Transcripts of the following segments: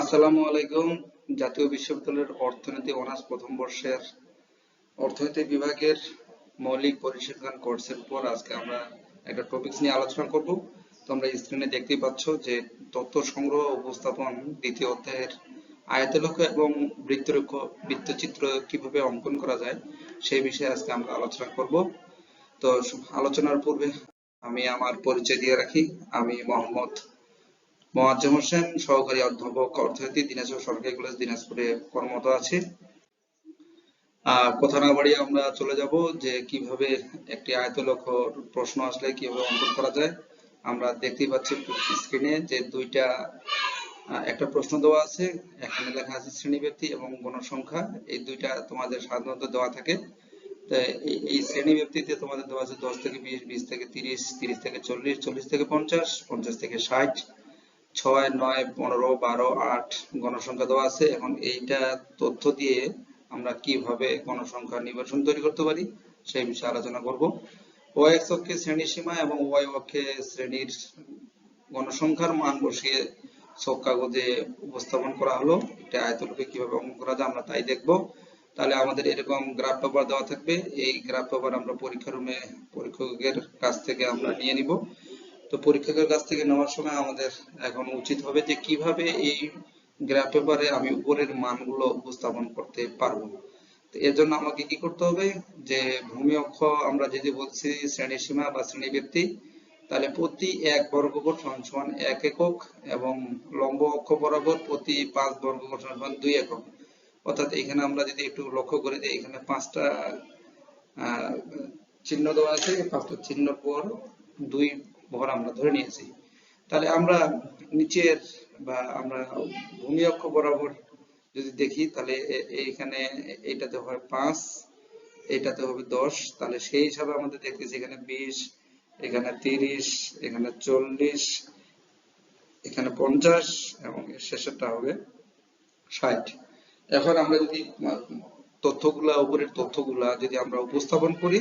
আসসালামু আলাইকুম। জাতীয় বিশ্ববিদ্যালয়ের অর্থনীতি অনার্স প্রথম বর্ষের অর্থনীতি বিভাগের মৌলিক পরিসংখ্যান কোর্সের উপর আজকে আমরা একটা টপিকস নিয়ে আলোচনা করব। তোমরা স্ক্রিনে দেখতেই পাচ্ছ যে তথ্য সংগ্রহ, উপস্থাপন, দ্বিতীয় অধ্যায়ের আয়তলক্ষ্য এবং বৃত্তরেখ বৃত্তচিত্র কীভাবে অঙ্কন করা যায়, সেই বিষয়ে আজকে আমরা আলোচনা করব। তো আলোচনার পূর্বে আমি আমার পরিচয় দিয়ে রাখি। আমি মোহাম্মদ মোয়াজ্জেম হোসেন সহকারী অধ্যাপক অর্থনীতি, দিনাজপুর সরকারি কলেজ, দিনাজপুরে কর্মরত আছি। কথা না বাড়িয়ে আমরা চলে যাব যে কীভাবে একটি আয়তলক্ষ্য প্রশ্ন আসলে কীভাবে অঙ্কন করা যায়। আমরা দেখতেই পাচ্ছি স্ক্রিনে যে দুইটা একটা প্রশ্ন দেওয়া আছে, এখানে লেখা আছে শ্রেণীব্যক্তি এবং গণসংখ্যা। এই দুইটা তোমাদের সাধারণত দেওয়া থাকে। এই শ্রেণি ব্যক্তিতে তোমাদের দেওয়া আছে দশ থেকে বিশ বিশ থেকে তিরিশ তিরিশ থেকে চল্লিশ চল্লিশ থেকে পঞ্চাশ পঞ্চাশ থেকে ষাট ছয়, নয়, পনেরো, বারো, আট গণসংখ্যা দেওয়া আছে। এখন এইটা তথ্য দিয়ে আমরা কীভাবে গণসংখ্যা নির্বাচন তৈরি করতে পারি, সেই বিষয়ে আলোচনা করব। ওয়াই এক্স অক্ষে শ্রেণি সীমা এবং ওয়াই অক্ষে শ্রেণির গণসংখ্যার মান বসিয়ে ছক কাগজে উপস্থাপন করা হলো। এটা আয়তলকে কীভাবে অঙ্কন করা যায় আমরা তাই দেখব। তাহলে আমাদের এরকম গ্রাফ পেপার দেওয়া থাকবে। এই গ্রাফ পেপার আমরা পরীক্ষা রুমে পরীক্ষকের কাছ থেকে আমরা নিয়ে নিব। তো পরীক্ষকের কাছ থেকে নেওয়ার সময় আমাদের এখন উচিত হবে যে কীভাবে এই গ্রাফ পেপারে আমি উপরের মানগুলো উপস্থাপন করতে পারব। এর জন্য আমাকে কি করতে হবে যে ভূমি অক্ষ আমরা যদি বলছি শ্রেণি সীমা বা শ্রেণি ব্যক্তি তাহলে প্রতি এক বর্গফুট সমান সমান এক একক এবং লম্ব অক্ষ বরাবর প্রতি পাঁচ বর্গফুট সমান সমান দুই একক। অর্থাৎ এখানে আমরা যদি একটু লক্ষ্য করি যে এখানে পাঁচটা চিহ্ন দেওয়া আছে, পাঁচটা চিহ্ন পর দুই ভর আমরা ধরে নিয়েছি। তাহলে আমরা নিচের বা আমরা ভূমি অক্ষ বরাবর যদি দেখি, তাহলে এইখানে এইটাতে হয় পাঁচ, এইটাতে হবে দশ। তাহলে সেই হিসাবে আমাদের দেখতেছি এখানে বিশ, এখানে তিরিশ, এখানে চল্লিশ, এখানে পঞ্চাশ এবং শেষেরটা হবে ষাট। এখন আমরা যদি তথ্যগুলা, উপরের তথ্যগুলা যদি আমরা উপস্থাপন করি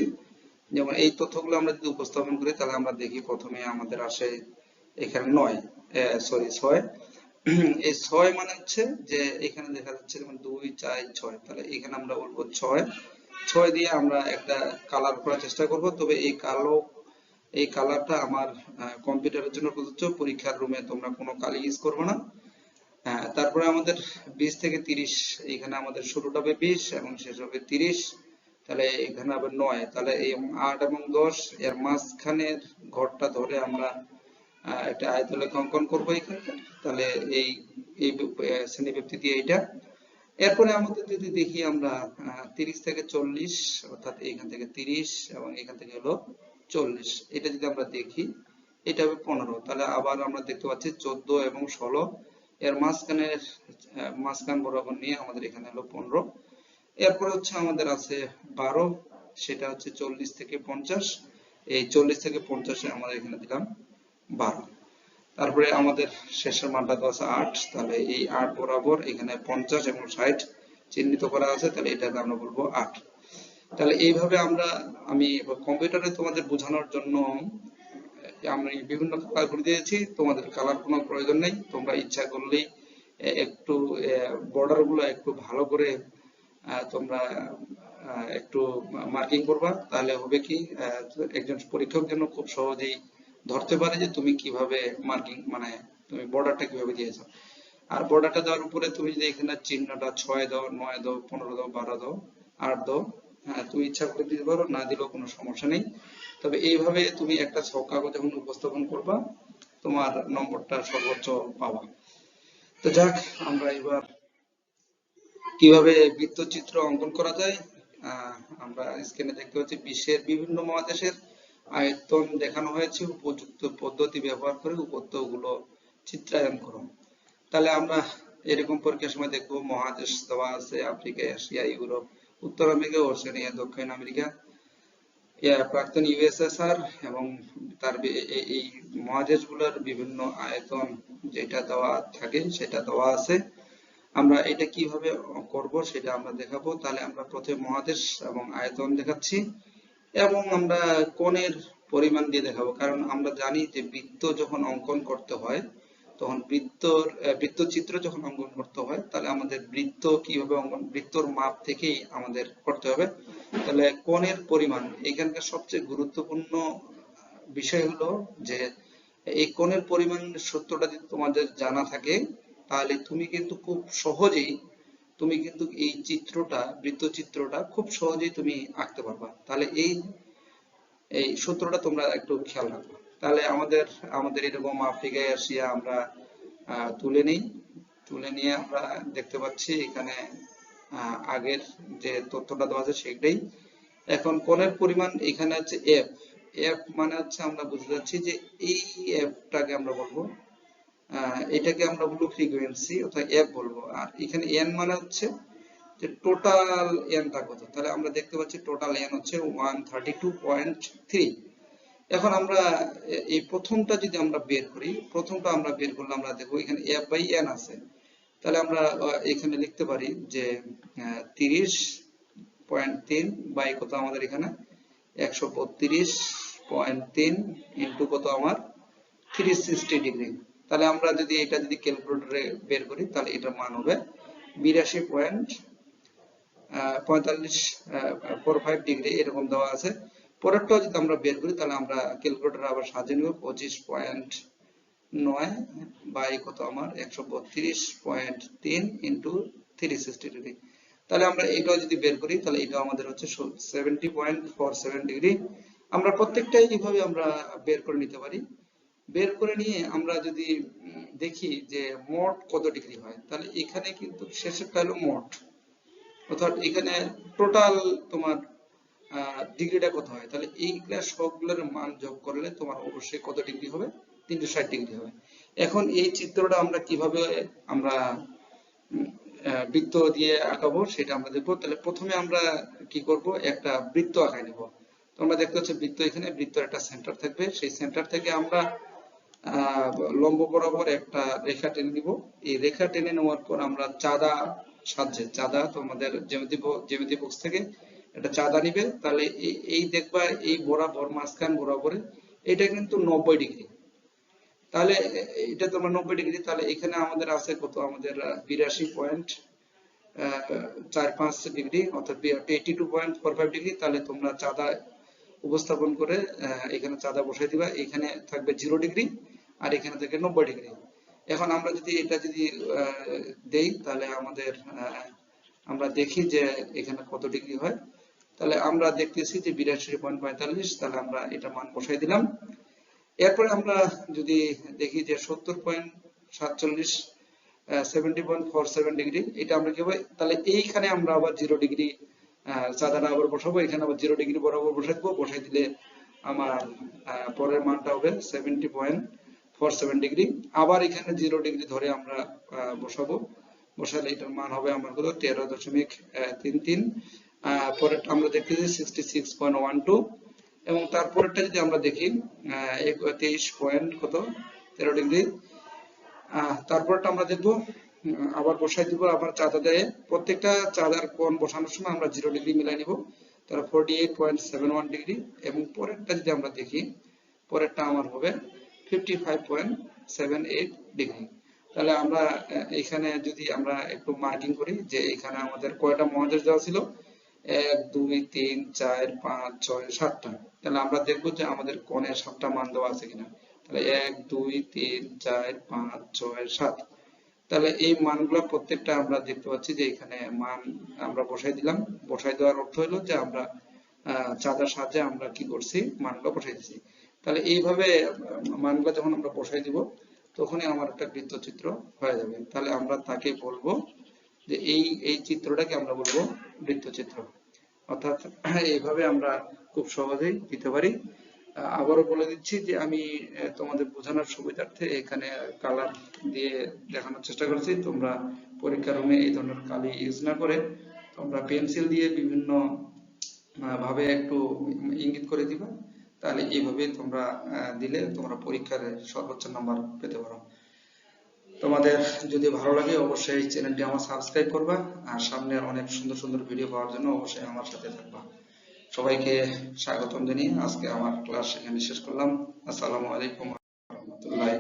যেমন এই তথ্যগুলো আমরা যদি উপস্থাপন করি, তাহলে আমরা দেখি প্রথমে আমাদের আসে এখানে নয় সরি ছয়। এই ছয় মানে হচ্ছে যে এখানে দেখা যাচ্ছে যেমন দুই, চার, ছয়। তাহলে এখানে আমরা বলব ছয়। ছয় দিয়ে আমরা একটা কালার করার চেষ্টা করব। তবে এই কালো, এই কালারটা আমার কম্পিউটারের জন্য প্রযোজ্য। পরীক্ষার রুমে তোমরা কোনো কালি ইউজ করবে না। তারপরে আমাদের বিশ থেকে তিরিশ, এখানে আমাদের শুরুটা হবে বিশ এবং শেষ হবে তিরিশ। তাহলে এখানে আবার নয়। তাহলে এই আট এবং দশ, এর মাঝখানের ঘরটা ধরে আমরা একটা আয়তলেখ অঙ্কন করব এখানকার তাহলে এই এই শ্রেণি ব্যক্তি দিয়ে এইটা। এরপরে আমাদের যদি দেখি আমরা তিরিশ থেকে চল্লিশ, অর্থাৎ এখান থেকে তিরিশ এবং এখান থেকে হলো চল্লিশ। এটা যদি আমরা দেখি, এটা হবে পনেরো। তাহলে আবার আমরা দেখতে পাচ্ছি চোদ্দ এবং ষোলো। এর মাঝখানের মাঝখান বরাবর নিয়ে আমাদের এখানে হলো পনেরো। এরপরে হচ্ছে আমাদের আছে বারো, সেটা হচ্ছে চল্লিশ থেকে পঞ্চাশ। এই চল্লিশ থেকে পঞ্চাশে আমাদের এখানে দিলাম বারো। তারপরে আমাদের শেষের মানটা তো আছে আট, তাহলে এই আট বরাবর এখানে পঞ্চাশ এবং ষাট চিহ্নিত করা আছে, তাহলে এটাকে আমরা বলব আট। তাহলে এইভাবে আমরা, আমি কম্পিউটারে তোমাদের বোঝানোর জন্য আমি বিভিন্ন কালার করে দিয়েছি, তোমাদের কালার কোনো প্রয়োজন নেই, তোমরা ইচ্ছা করলেই একটু বর্ডারগুলো একটু ভালো করে তোমরা একটু মার্কিং করবা, তাহলে হবে কি একজন পরীক্ষক যেন খুব সহজেই ধরতে পারে যে তুমি কীভাবে মার্কিং মানে তুমি বর্ডারটা কীভাবে দিয়েছ। আর বর্ডারটা দেওয়ার উপরে তুমি যদি এখানে চিহ্নটা ছয় দাও, নয় দাও, পনেরো দাও, বারো দাও, আট দাও হ্যাঁ তুমি ইচ্ছা করে দিতে পারো, না দিলেও কোনো সমস্যা নেই। তবে এইভাবে তুমি একটা ছক কাগজ যখন উপস্থাপন করবা, তোমার নম্বরটা সর্বোচ্চ পাবা। তো যাক, আমরা এবার কীভাবে বৃত্তচিত্র অঙ্কন করা যায়? আমরা স্ক্রিনে দেখতে পাচ্ছি, বিশ্বের বিভিন্ন মহাদেশের আয়তন দেখানো হয়েছে, উপযুক্ত পদ্ধতি ব্যবহার করে উপত্যগুলো চিত্রায়ন করো তাহলে আমরা এরকম পরীক্ষার সময় দেখব, মহাদেশ দেওয়া আছে আফ্রিকা, এশিয়া, ইউরোপ, উত্তর আমেরিকা, ওশেনিয়া, দক্ষিণ আমেরিকা। প্রাক্তন ইউএসএসআর এবং তার এই মহাদেশগুলোর বিভিন্ন আয়তন যেটা দেওয়া থাকে, সেটা দেওয়া আছে। আমরা এটা কীভাবে করব সেটা আমরা দেখাবো। তাহলে আমরা প্রথমে মহাদেশ এবং আয়তন দেখাচ্ছি এবং আমরা কোণের পরিমাণ দিয়ে দেখাবো। কারণ আমরা জানি যে বৃত্ত যখন অঙ্কন করতে হয় তখন বৃত্তর আহ, বৃত্তচিত্র যখন অঙ্কন করতে হয় তাহলে আমাদের বৃত্ত কীভাবে অঙ্কন বৃত্তর মাপ থেকেই আমাদের করতে হবে। তাহলে কোণের পরিমাণ এখানকার সবচেয়ে গুরুত্বপূর্ণ বিষয় হলো যে এই কোণের পরিমাণ সূত্রটা যদি তোমাদের জানা থাকে তাহলে তুমি কিন্তু খুব সহজেই, তুমি কিন্তু এই চিত্রটা বৃত্তচিত্রটা খুব সহজেই তুমি আঁকতে পারবা। তাহলে এই এই সূত্রটা তোমরা একটু খেয়াল রাখো তাহলে আমাদের আমাদের এরকম আফ্রিকায় আসিয়া আমরা তুলে নিই। তুলে নিয়ে আমরা দেখতে পাচ্ছি এখানে আগের যে তথ্যটা দেওয়া আছে সেটাই এখন কোণের পরিমাণ এখানে হচ্ছে এফ এফ মানে হচ্ছে আমরা বুঝতে যাচ্ছি যে এই এফটাকে আমরা বলব এটাকে আমরা বলব ফ্রিকোয়েন্সি অর্থাৎ এফ বলব। আর এখানে এন মানে হচ্ছে যে টোটাল এনটা কত? তাহলে আমরা দেখতে পাচ্ছি টোটাল এন হচ্ছে one thirty two point three এখন আমরা এই প্রথমটা যদি আমরা বের করি, প্রথমটা আমরা বের করলে আমরা দেখব এখানে এফ বাই এন আছে। তাহলে আমরা এখানে লিখতে পারি যে তিরিশ পয়েন্ট তিন বাই কত আমাদের এখানে? একশো বত্রিশ পয়েন্ট তিন ইন্টু কত আমার? থ্রি সিক্সটি ডিগ্রি তাহলে আমরা যদি এটা যদি ক্যালকুলেটরে বের করি, তাহলে এটার মান হবে বিরাশি পয়েন্ট পঁয়তাল্লিশ ফোর ফাইভ ডিগ্রি এরকম দেওয়া আছে। পরেরটাও যদি আমরা বের করি, তাহলে আমরা ক্যালকুলেটর আবার সাজিয়ে নিব পঁচিশ পয়েন্ট নয় বাই কত আমার? একশো বত্রিশ পয়েন্ট তিন ইন্টু থ্রি সিক্সটি ডিগ্রি তাহলে আমরা এটাও যদি বের করি, তাহলে এটা আমাদের হচ্ছে seventy point four seven degree আমরা প্রত্যেকটাই এইভাবে আমরা বের করে নিতে পারি। বের করে নিয়ে আমরা যদি দেখি যে মোট কত ডিগ্রি হয়, তাহলে এখানে কিন্তু শেষেরটা হলো মোট। অর্থাৎ এখানে টোটাল তোমার ডিগ্রিটা কত হয়? তাহলে এইগুলা সবগুলোর মান যোগ করলে তোমার অবশ্যই কত ডিগ্রি হবে? তিনশো ষাট ডিগ্রি হবে। এখন এই চিত্রটা আমরা কীভাবে আমরা বৃত্ত দিয়ে আঁকাবো সেটা আমরা দেখব। তাহলে প্রথমে আমরা কি করব? একটা বৃত্ত আঁকাই নেব। তোমরা দেখতে পাচ্ছ বৃত্ত এখানে, বৃত্তের একটা সেন্টার থাকবে। সেই সেন্টার থেকে আমরা লম্ব বরাবর একটা রেখা টেনে নিব। এই রেখা টেনে নেওয়ার পর আমরা চাঁদা সাহায্যে চাঁদা তোমাদের জ্যামিতি জ্যামিতি বক্স থেকে একটা চাঁদা নিবে। তাহলে এই দেখবা এই বরাবর, মাঝখান বরাবরে এটা কিন্তু নব্বই ডিগ্রি। তাহলে এটা তোমার নব্বই ডিগ্রি। তাহলে এখানে আমাদের আছে কত? আমাদের বিরাশি পয়েন্ট চার পাঁচ ডিগ্রি অর্থাৎ eighty two point four five degree. তাহলে তোমরা চাঁদা উপস্থাপন করে এখানে চাঁদা বসাই দিবা। এখানে থাকবে জিরো ডিগ্রি। আর এখানে থেকে নব্বই ডিগ্রি। এখন আমরা যদি এটা যদি দেই, তাহলে আমাদের আমরা দেখি যে এখানে কত ডিগ্রি হয়। তাহলে আমরা দেখতেছি যে বিরাশি পয়েন্ট পঁয়তাল্লিশ, তাহলে আমরা এটা মান বসাই দিলাম। এরপরে আমরা যদি দেখি যে সত্তর পয়েন্ট সাতচল্লিশ seventy point four seven degree, এটা আমরা কি হবে? তাহলে এইখানে আমরা আবার জিরো ডিগ্রি চাঁদাটা আবার বসাবো, এখানে আবার জিরো ডিগ্রি বরাবর বসাই দেবো। বসাই দিলে আমার পরের মানটা হবে seventy point four seven degree আবার এখানে জিরো ডিগ্রি ধরে আমরা বসাবো। বসালে এটার মান হবে আমার কত? তেরো দশমিক তিন তিন। পরেরটা আমরা দেখতেছি sixty six point one two এবং তারপরেরটা যদি আমরা দেখি তেইশ পয়েন্ট কত? তেরো ডিগ্রি তারপরটা আমরা দেখব আবার বসাই দিব, আবার চাঁদা দেয়। প্রত্যেকটা চাঁদার কোণ বসানোর সময় আমরা জিরো ডিগ্রি মিলাই নিব। তাহলে forty eight point seven one degree এবং পরেরটা যদি আমরা দেখি, পরেরটা আমার হবে fifty five point seven eight degree তাহলে আমরা এখানে যদি আমরা একটু মার্কিং করি যে এখানে আমাদের কয়টা মহাদেশ দেওয়া ছিল? তাহলে আমরা যে আমাদের সাতটা মান দেওয়া আছে কিনা। তাহলে এক, দুই, তিন, চার, পাঁচ, ছয়, সাত। তাহলে এই মানগুলো প্রত্যেকটা আমরা দেখতে পাচ্ছি যে এখানে মান আমরা বসাই দিলাম। বসাই দেওয়ার অর্থ হলো যে আমরা চাঁদার সাহায্যে আমরা কি করছি? মানগুলো বসাই দিচ্ছি। তাহলে এইভাবে মানগুলো যখন আমরা বসাই দিব, তখনই আমার একটা বৃত্তচিত্র হয়ে যাবে। তাহলে আমরা তাকে বলব যে এই এই চিত্রটাকে আমরা বলব বৃত্তচিত্র। অর্থাৎ এইভাবে আমরা খুব সহজেই দিতে পারি। আবারও বলে দিচ্ছি যে আমি তোমাদের বোঝানোর সুবিধার্থে এখানে কালার দিয়ে দেখানোর চেষ্টা করেছি। তোমরা পরীক্ষা রুমে এই ধরনের কালি ইউজ না করে তোমরা পেন্সিল দিয়ে বিভিন্ন ভাবে একটু ইঙ্গিত করে দিবা। তাহলে এইভাবে তোমরা দিলে তোমরা পরীক্ষার সর্বোচ্চ নাম্বার পেতে পারো। তোমাদের যদি ভালো লাগে অবশ্যই চ্যানেলটি আমার সাবস্ক্রাইব করবা আর সামনে অনেক সুন্দর সুন্দর ভিডিও পাওয়ার জন্য অবশ্যই আমার সাথে থাকবা। সবাইকে স্বাগতম জানিয়ে আজকে আমার ক্লাস এখানে শেষ করলাম। আসসালামু আলাইকুম রহমতুল্লাহ